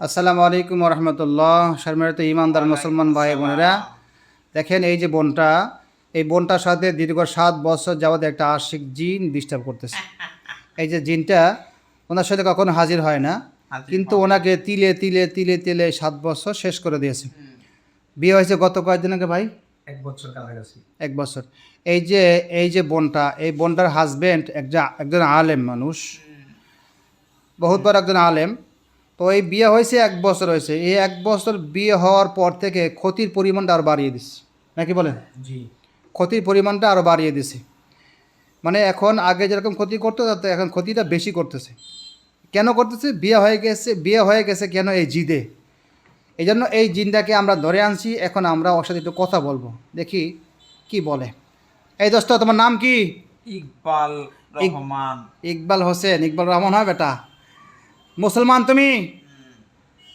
আসসালামু আলাইকুম রহমতুল্লাহ শর্মিত ইমানদার মুসলমান ভাই বোনেরা দেখেন এই যে বোনটা এই বোনটার সাথে দীর্ঘ সাত বছর যাবত একটা আশিক জিন ডিস্টার্ব করতেছে। এই যে জিনটা ওনার সাথে কখনো হাজির হয় না কিন্তু ওনাকে তিলে তিলে তিলে তিলে সাত বছর শেষ করে দিয়েছে। বিয়ে হয়েছে গত কয়েকদিন আগে ভাই? এক বছর কাছাকাছি এক বছর। এই যে এই যে বোনটা এই বোনটার হাজবেন্ড একজন একজন আলেম মানুষ। বহুত বড় একজন আলেম। তো এই বিয়ে হয়েছে এক বছর হয়েছে। এই এক বছর বিয়ে হওয়ার পর থেকে ক্ষতির পরিমাণটা আরও বাড়িয়ে দিচ্ছে নাকি বলেন? জি। ক্ষতির পরিমাণটা আরও বাড়িয়ে দিছে। মানে এখন আগে যেরকম ক্ষতি করতো তাতে এখন ক্ষতিটা বেশি করতেছে। কেন করতেছে? বিয়ে হয়ে গেছে বিয়ে হয়ে গেছে কেন এই জিদে? এই জন্য এই জিনটাকে আমরা ধরে আনছি। এখন আমরা ওর সাথে একটু কথা বলব। দেখি কি বলে। এই দোস্ত তোমার নাম কি? ইকবাল রহমান। ইকবাল হোসেন। ইকবাল রহমান হয় বেটা। মুসলমান তুমি?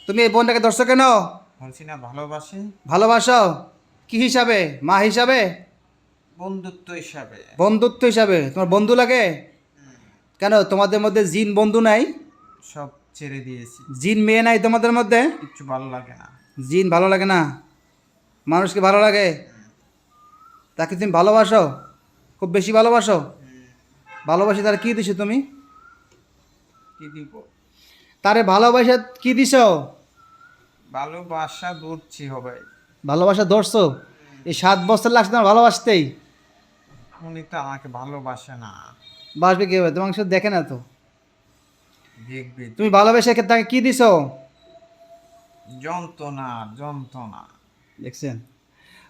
তুমি এই বোনটাকে ধরছো কেন? বলছি না ভালোবাসি। ভালোবাসো? কি হিসাবে? মা হিসাবে? বন্ধুত্ব হিসাবে। বন্ধুত্ব হিসাবে। তোমার বন্ধু লাগে? কেন? তোমাদের মধ্যে জিন বন্ধু নাই? সব ছেড়ে দিয়েছি। জিন মেয়ে নাই তোমাদের মধ্যে? কিচ্ছু ভালো লাগে না। জিন ভালো লাগে না? মানুষকে ভালো লাগে? তাকে তুমি ভালোবাসো? খুব বেশি ভালোবাসো? ভালোবাসি তার কি দিছো তুমি? কি দিব? তারে ভালোবাসা কি দিছো? ভালোবাসা ধরছি হবে ভালোবাসা ধরছো? এই সাত বছর লাগছে তোমার ভালোবাসতেই। উনি তো আমাকে ভালোবাসে না। বাসবে কি হবে? সাথে দেখে না তো। দেখবে। তুমি ভালোবেসে তাকে কি দিছো? যন্ত্রণা যন্ত্রণা। দেখছেন?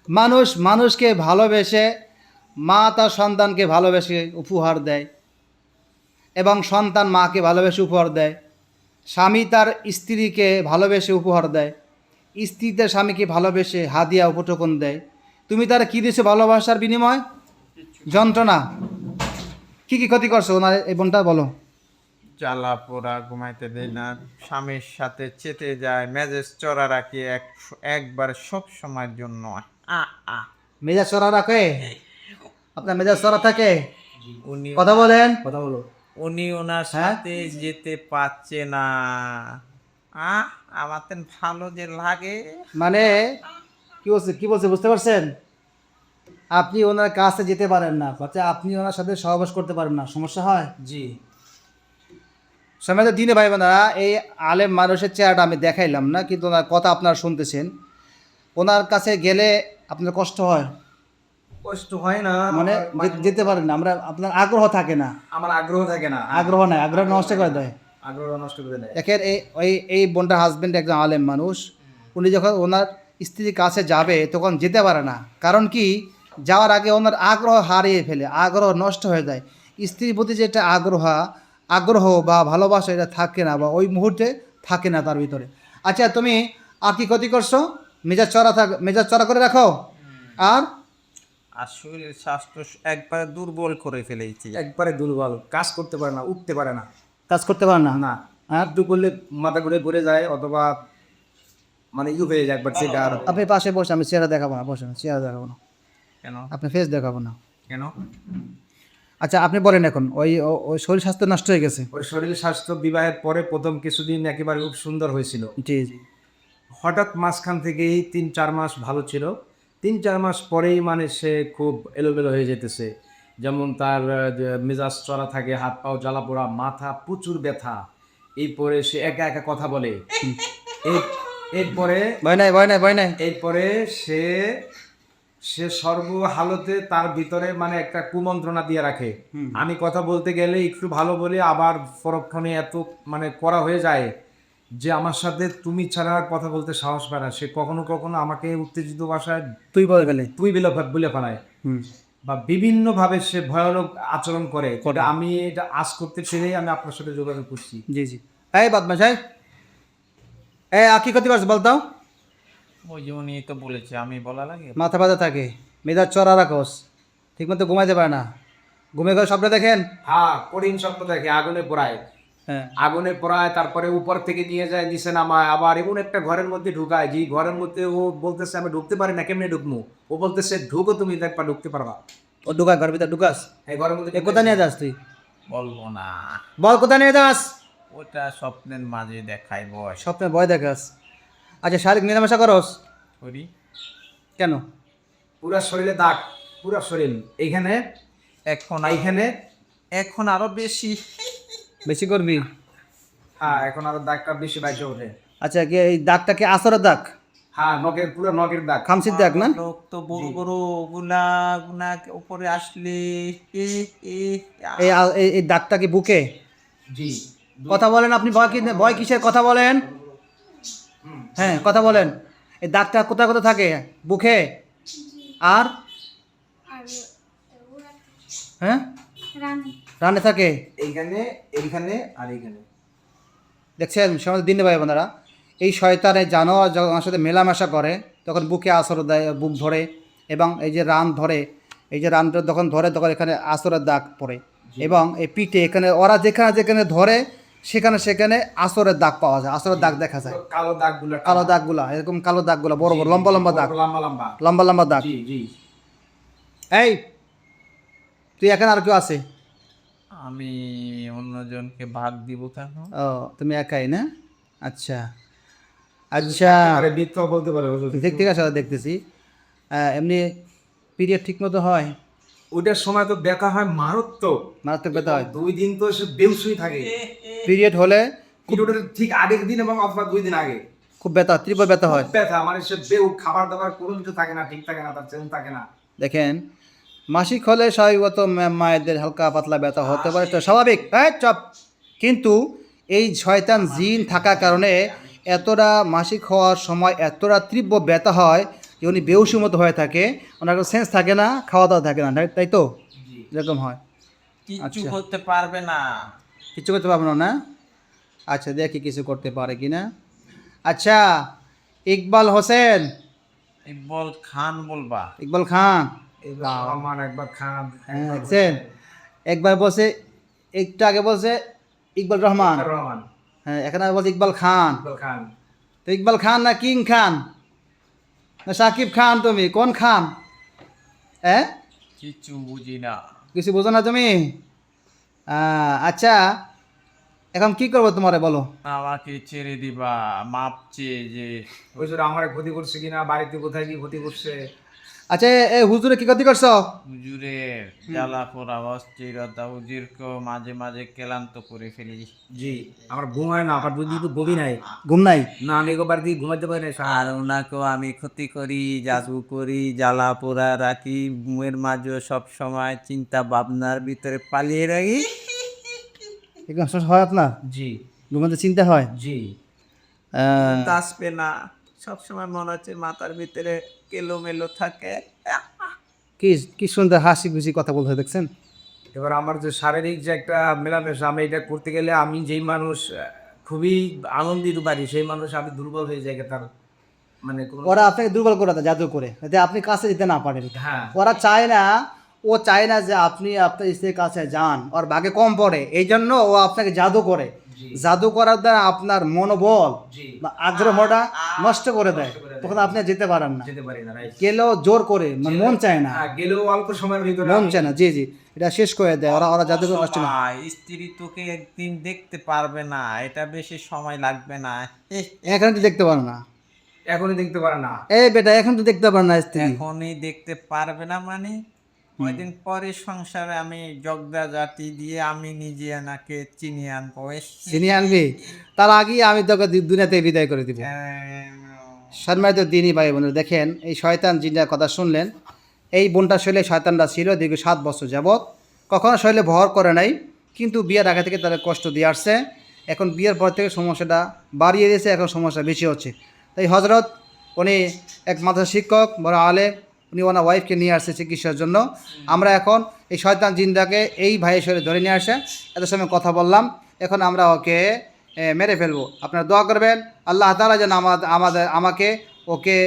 মানুষ মানুষকে ভালোবেসে মা তার সন্তানকে ভালোবেসে উপহার দেয় এবং সন্তান মাকে ভালোবেসে উপহার দেয়। স্বামী তার স্ত্রীকে ভালোবেসে উপহার দেয়। স্ত্রী তার স্বামীকে ভালোবেসে হাদিয়া উপটোকন দেয়। তুমি তার কী দিছো ভালোবাসার বিনিময়? যন্ত্রণা। কি কি ক্ষতি করছ ওনার এই বোনটা বলো। জ্বালা পোড়া ঘুমাইতে দেয় না। স্বামীর সাথে চেতে যায়। মেজাজ চড়া রাখি এক একবার সব সময়ের জন্য। আ আ। মেজাজ চড়া রাখে? আপনার মেজাজ চড়া থাকে? উনি কথা বলেন। কথা বলো। উনি ওনার হ্যাঁ? সাথে যেতে পারছে না। আ আমার তো ভালো যে লাগে। মানে কি বলছে কি বলছে বুঝতে পারছেন? আপনি ওনার কাছে যেতে পারেন না বাচ্চা আপনি ওনার সাথে সহবাস করতে পারেন না। সমস্যা হয়? জি। সময় দিনে ভাই বোনেরা এই আলেম মানুষের চেহারাটা আমি দেখাইলাম না কিন্তু ওনার কথা আপনারা শুনতেছেন। ওনার কাছে গেলে আপনার কষ্ট হয়। কষ্ট হয় না মানে যেতে পারেন না আমরা আপনার আগ্রহ থাকে না। আমার আগ্রহ থাকে না আগ্রহ নাই আগ্রহ নষ্ট করে দেয়। আগ্রহ নষ্ট করে দেয়। দেখেন এই ওই এই বোনটার হাজব্যান্ড একজন আলেম মানুষ। উনি যখন ওনার স্ত্রীর কাছে যাবে তখন যেতে পারে না। কারণ কি? যাওয়ার আগে ওনার আগ্রহ হারিয়ে ফেলে আগ্রহ নষ্ট হয়ে যায়। স্ত্রীর প্রতি যেটা আগ্রহ আগ্রহ বা ভালোবাসা এটা থাকে না বা ওই মুহূর্তে থাকে না তার ভিতরে। আচ্ছা তুমি আর কি ক্ষতি করছ? মেজাজ চড়া থাক মেজাজ চড়া করে রাখো। আর আর শরীরের স্বাস্থ্য একবারে দুর্বল করে ফেলেছি। একবারে দুর্বল কাজ করতে পারে না উঠতে পারে না। কাজ করতে পারে না? না। একটু করলে মাথা ঘুরে পড়ে যায় অথবা মানে ইউ হয়ে যায় একবার সেটা আর আপনি পাশে বসে আমি চেহারা দেখাবো না বসে চেহারা দেখাবো না। কেন? আপনি ফেস দেখাবো না। কেন? আচ্ছা আপনি বলেন এখন ওই ও- ওই শরীর স্বাস্থ্য নষ্ট হয়ে গেছে? ওই শরীর স্বাস্থ্য বিবাহের পরে প্রথম কিছুদিন একেবারে খুব সুন্দর হয়েছিল। জি জি। হঠাৎ মাঝখান থেকেই তিন চার মাস ভালো ছিল। তিন চার মাস পরেই মানে সে খুব এলোমেলো হয়ে যেতেছে। যেমন তার মেজাজ চড়া থাকে হাত পাও জ্বালা পোড়া মাথা প্রচুর ব্যথা। এরপরে সে একা একা কথা বলে। এর- এরপরে ভয় নাই ভয় নাই ভয় নাই। এরপরে সে সে সর্ব হালতে তার ভিতরে মানে একটা কুমন্ত্রণা দিয়ে রাখে। আমি কথা বলতে গেলে একটু ভালো বলে আবার পরক্ষণে এত মানে করা হয়ে যায়। যে আমার সাথে তুমি ছাড়া আর কথা বলতে সাহস পায় না। সে কখনো কখনো আমাকে উত্তেজিত ভাষায় তুই বলে গেলে তুই বিলে বলে ফেলায়। হুম। বা বিভিন্নভাবে সে ভয়ানক আচরণ করে। আমি এটা আজ করতে পেরেই আমি আপনার সাথে যোগাযোগ করছি। জি জি। এই বদমাশ এই। এই আর কি ক্ষতি করছে বলতাম ওই যে উনি তো বলেছে আমি বলা লাগে। মাথা ব্যথা থাকে মেজাজ চড়া রাখোস ঠিক মতো ঘুমাইতে পারে না। ঘুমে ঘরে স্বপ্ন দেখেন? হ্যাঁ কঠিন স্বপ্ন দেখে আগুনে পোড়ায়। আগুনে পড়ায় তারপরে উপর থেকে নিয়ে যায় নিচে নামায় আবার এমন একটা ঘরের মধ্যে ঢুকায় যে ঘরের মধ্যে ও বলতেছে আমি ঢুকতে পারি না কেমনে ঢুকবো? ও বলতেছে ঢুকো তুমি দেখবা ঢুকতে পারবা। ও ঢুকা ঘরের ভিতরে ঢুকাস? এই ঘরের মধ্যে কোথায় নিয়ে যাস তুই? বলব না। বল কোথায় নিয়ে যাস? ওটা স্বপ্নের মাঝে দেখায় বয়স স্বপ্নে ভয় দেখাস। আচ্ছা শারীরিক নিরামেশা করস? করি। কেন? পুরো শরীরে দাগ পুরা শরীর। এইখানে এখন এইখানে। এখন আরও বেশি। বেশি করবি? হ্যাঁ এখন আরও দাগটা বেশি বাইরে ওঠে। আচ্ছা কি এই দাগটা কি আসরের দাগ? হ্যাঁ নখের পুরো নখের দাগ। খামসির দাগ না? লোক তো বড় বড়গুলা গুনা উপরে আসলে এই এই- এই দাগটা কি বুকে? জি। কথা বলেন আপনি ভয় কি ভয় কিসের কথা বলেন? হ্যাঁ কথা বলেন। এই দাগটা কোথায় কোথায় থাকে? বুকে? আর? হ্যাঁ? রানী রানে থাকে। এইখানে এইখানে আর এইখানে। দেখছেন সমাজ দিন ভাই বোনেরা এই শয়তানে জানোয়ার যখন আমার সাথে মেলামেশা করে তখন বুকে আসর দেয় বুক ধরে এবং এই যে রান ধরে এই যে রানটা যখন ধরে তখন এখানে আসরের দাগ পড়ে এবং এই পিঠে এখানে ওরা যেখানে যেখানে ধরে সেখানে সেখানে আসরের দাগ পাওয়া যায় আসরের দাগ দেখা যায়। কালো দাগগুলো কালো দাগগুলা এরকম কালো দাগগুলা বড় বড় লম্বা লম্বা দাগ। লম্বা লম্বা। লম্বা লম্বা দাগ। এই তুই এখানে আর কেউ আছে? আমি অন্যজনকে ভাগ দিব কেন? ও তুমি একাই না? আচ্ছা। আচ্ছা। আরে বৃত্ত বলতে পারে হুজুর। ঠিক ঠিক আছে দেখতেছি। এমনি পিরিয়ড ঠিক মতো হয়? ওইটার সময় তো ব্যথা হয় মারাত্মক। মারাত্মক ব্যথা হয়? দুই দিন তো সে বেউসুই থাকে। পিরিয়ড হলে পিরিয়ডের ঠিক আগের দিন এবং অথবা দুই দিন আগে। খুব ব্যথা তীব্র ব্যথা হয়। ব্যথা মানে সে বেউ খাবার দাবার কোনো কিছু থাকে না ঠিক থাকে না তার চেন থাকে না। দেখেন মাসিক হলে স্বাভাবিকত মায়েদের হালকা পাতলা ব্যথা হতে পারে তো স্বাভাবিক। হ্যাঁ চপ। কিন্তু এই শয়তান জিন থাকার কারণে এতটা মাসিক হওয়ার সময় এতটা তীব্র ব্যথা হয় যে উনি বেউসি মতো হয়ে থাকে। ওনার কোনো সেন্স থাকে না খাওয়া দাওয়া থাকে না তাই- তো? এরকম হয়। কিচ্ছু আচ্ছা। করতে পারবে না। কিছু করতে পারব না না? আচ্ছা দেখি কিছু করতে পারে কি না আচ্ছা ইকবাল হোসেন। ইকবাল খান বলবা। ইকবাল খান। আমার একবার খান। হ্যাঁ দেখছেন? একবার বলছে একটু আগে বলছে ইকবাল রহমান। রহমান। হ্যাঁ এখানে বলছে ইকবাল খান। ইকবাল খান। তো ইকবাল খান না কিং খান? না সাকিব খান তুমি? কোন খান? হ্যাঁ কিচ্ছু বুঝি না। কিছু বোঝো না তুমি? আচ্ছা এখন কি করব তোমারে বলো? আমাকে ছেড়ে দিবা মাপছে যে ওই আমার ক্ষতি করছে কিনা? বাড়িতে কোথায় কি ক্ষতি করছে? আচ্ছা এ হুজুরে কি ক্ষতি করছ? হুজুরের জ্বালা পোড়া অস্থিরতা হুজুরকেও মাঝে মাঝে ক্লান্ত করে ফেলি। জি আমার ঘুম হয় না আমার বুঝি তো ববি নাই। ঘুম নাই? না আমি একবার দিয়ে ঘুমাইতে পারি না আর ওনাকেও আমি ক্ষতি করি জাদু করি জ্বালা পোড়া রাখি ঘুমের মাঝে সব সময় চিন্তা ভাবনার ভিতরে পালিয়ে রাখি। এরকম হয় আপনার? জি। ঘুমাতে চিন্তা হয়? জি। আহ, আসবে না। সব সময় মনে হচ্ছে মাথার ভিতরে কেলো মেলো থাকে। কি কি সুন্দর হাসি খুশি কথা বলতে দেখছেন? এবার আমার যে শারীরিক যে একটা মেলামেশা আমি এটা করতে গেলে আমি যেই মানুষ খুবই আনন্দিত পারি সেই মানুষ আমি দুর্বল হয়ে যাই তার মানে ওরা আপনাকে দুর্বল করে দেয় জাদু করে। যাতে আপনি কাছে যেতে না পারেন। হ্যাঁ। ওরা চায় না ও চায় না যে আপনি আপনার স্ত্রীর কাছে যান ওর ভাগে কম পড়ে। এই জন্য ও আপনাকে জাদু করে। জাদু করার দ্বারা আপনার মনোবল বা আগ্রহটা নষ্ট করে দেয়। তখন আপনি যেতে পারেন না। যেতে পারি না গেলেও জোর করে মানে মন চায় না। হ্যাঁ গেলেও অল্প সময়ের ভিতরে মন চায় না। জি জি। এটা শেষ করে দেয়। ওরা ওরা জাদু করে নষ্ট না। স্ত্রী তোকে একদিন দেখতে পারবে না। এটা বেশি সময় লাগবে না। এখন তো দেখতে পারে না। এখনই দেখতে পারে না। এই বেটা এখন তো দেখতে পারে না স্ত্রী। এখনই দেখতে পারবে না মানে কয়দিন পরে সংসারে আমি জগদা জাতি দিয়ে আমি নিজে এনাকে চিনি আনব। চিনি আনবি? তার আগেই আমি তোকে দুনিয়াতে বিদায় করে দিব। সম্মানিত দিনই ভাই বোনের দেখেন এই শয়তান জিনটার কথা শুনলেন এই বোনটা শৈলে শয়তানরা ছিল দীর্ঘ সাত বছর যাবৎ। কখনো শৈলে ভর করে নাই কিন্তু বিয়ের আগে থেকে তাদের কষ্ট দিয়ে আসছে। এখন বিয়ের পর থেকে সমস্যাটা বাড়িয়ে দিয়েছে এখন সমস্যা বেশি হচ্ছে। তাই হজরত উনি এক শিক্ষক বড় আলে উনি ওনার ওয়াইফকে নিয়ে আসছে চিকিৎসার জন্য। আমরা এখন এই শয়তান জিন্দাকে এই ভাইয়ের শরীরে ধরে নিয়ে আসে। এত সময় কথা বললাম, এখন আমরা ওকে মেরে ফেলব। আপনারা দোয়া করবেন, আল্লাহ তালা যেন আমাদের আমাদের, আমাকে ওকে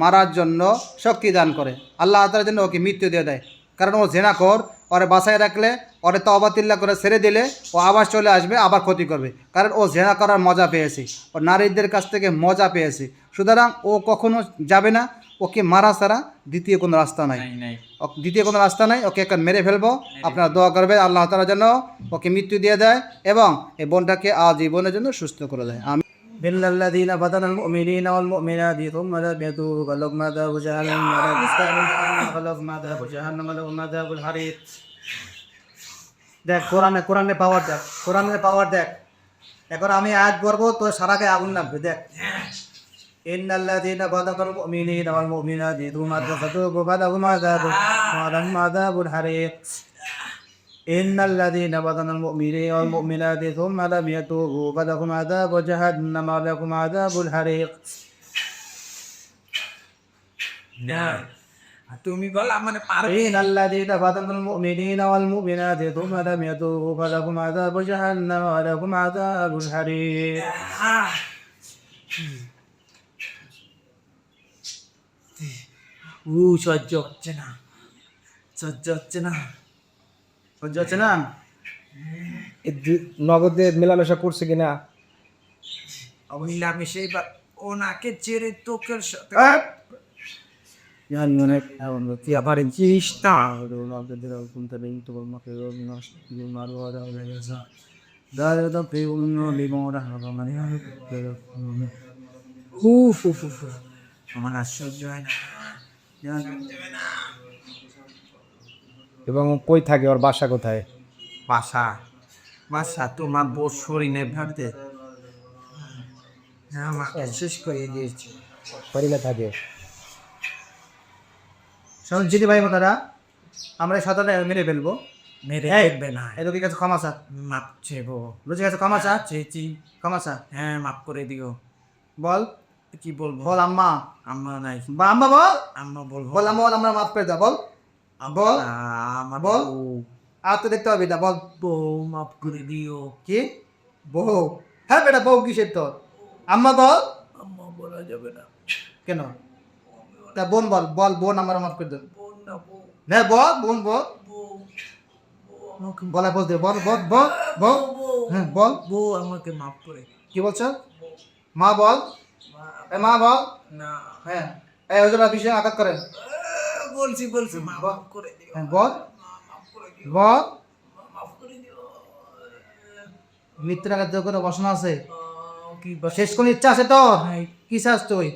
মারার জন্য শক্তি দান করে। আল্লাহ তালা যেন ওকে মৃত্যু দিয়ে দেয়। কারণ ও জেনা কর, ওরে বাসায় রাখলে, ওরে তবাতিল্লা করে ছেড়ে দিলে, ও আবার চলে আসবে, আবার ক্ষতি করবে। কারণ ও জেনা করার মজা পেয়েছে। ও নারীদের কাছ থেকে মজা পেয়েছে। সুতরাং ও কখনো যাবে না। ওকে মারা ছাড়া দ্বিতীয় কোনো রাস্তা নাই নাই নাই ও- দ্বিতীয় কোনো রাস্তা নাই ওকে এখন মেরে ফেলবো আপনারা দোয়া করবে আল্লাহ তালার জন্য ওকে মৃত্যু দিয়ে দেয় এবং এই বোনটাকে আজীবনের জন্য সুস্থ করে দেয় আমি بالذين فتن المؤمنين والمؤمنات ثم لم يتوبوا فلهم عذاب جهنم ولا يستعمل فلهم عذاب جهنم ولهم عذاب الحريق দেখ কোরআনে কোরআনে পাওয়ার দেখ কোরআনের পাওয়ার দেখ এখন আমি আয়াত পড়বো তো সারাকে আগুন লাগবে দেখ إن الذين فتنوا المؤمنين والمؤمنات ثم فتوبوا فلهم عذاب ولهم عذاب الحريق إن الذين فتنوا المؤمنين والمؤمنات ثم لم يتوبوا فلهم عذاب جهنم ولهم عذاب الحريق তুমি বলা মানে পারবে إن الذين فتنوا المؤمنين والمؤمنات ثم لم يتوبوا فلهم عذاب جهنم ولهم عذاب الحريق উ সহ্য হচ্ছে না। সহ্য হচ্ছে না। সহ্য হচ্ছে না? নগদে মেলামেশা করছে কিনা? মিলামেশে বা ওনাকে তোকের সাথে জানি অনেক আমার আশ্চর্য হয় না। এবং কই থাকে ওর বাসা কোথায়? বাসা। বাসা তোমার বউ শরীরে ভাবতে। আমাকে শেষ করে দিয়েছে। পরিলে থাকে। শোন জিতি ভাই মোতারা আমরা এই মেরে ফেলব। মেরে। ফেলবে না। এদের কাছে ক্ষমা চা মাপ চেবো। বুঝে গেছে ক্ষমা চা চেয়েছি। ক্ষমা চা হ্যাঁ মাপ করে দিও। বল। কি বলব? বল আম্মা। আম্মা নাই। বা আম্মা বল। আম্মা বলব বল। আম্মা বল আমরা মাফ করে দাও বল। বল। আমার বল। আর তো দেখতে পাবি না বল। বউ মাপ করে দিও। কি? বউ। হ্যাঁ বেটা বউ কিসের তোর? আম্মা বল। আম্মা বলা যাবে না। কেন? তা বোন বল বল বোন আমার মাফ করে দেন বোন না বউ। হ্যাঁ বল বোন বল। বলা বল দে বল বল বল বল। হ্যাঁ বল। বউ আমাকে মাপ করে। কি বলছো? মা বল। মা বল না। হ্যাঁ। এই বিষয়ে আঘাত করে। বলছি বলছি মা করে দিও। হ্যাঁ বল। বল। করে বাসনা আছে? কি শেষ কোন ইচ্ছা আছে তোর? কি চাস তুই?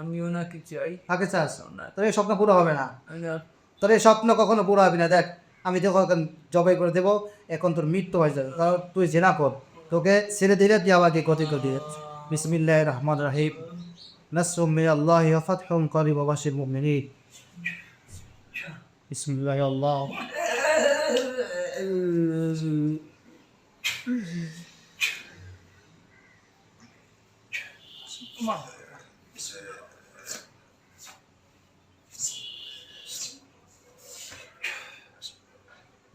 আমি ওনাকে চাই। কাকে চাস? তোর এই স্বপ্ন পুরো হবে না। তোর এই স্বপ্ন কখনো পুরো হবে না। দেখ আমি তোকে এখন জবাই করে দেবো। এখন তোর মৃত্যু হয়ে যাবে। কারণ তুই জেনা কর। তোকে ছেড়ে দিলে তুই আমাকে ক্ষতি করে দিয়ে বিসমিল্লাহ রহমান রাহিম। নাসরুম মিন আল্লাহ ওয়া ফাতহুম করিব ওয়া বাশির মুমিনিন বিসমিল্লাহ আল্লাহ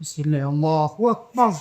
বিসমিল্লাহ আল্লাহু আকবার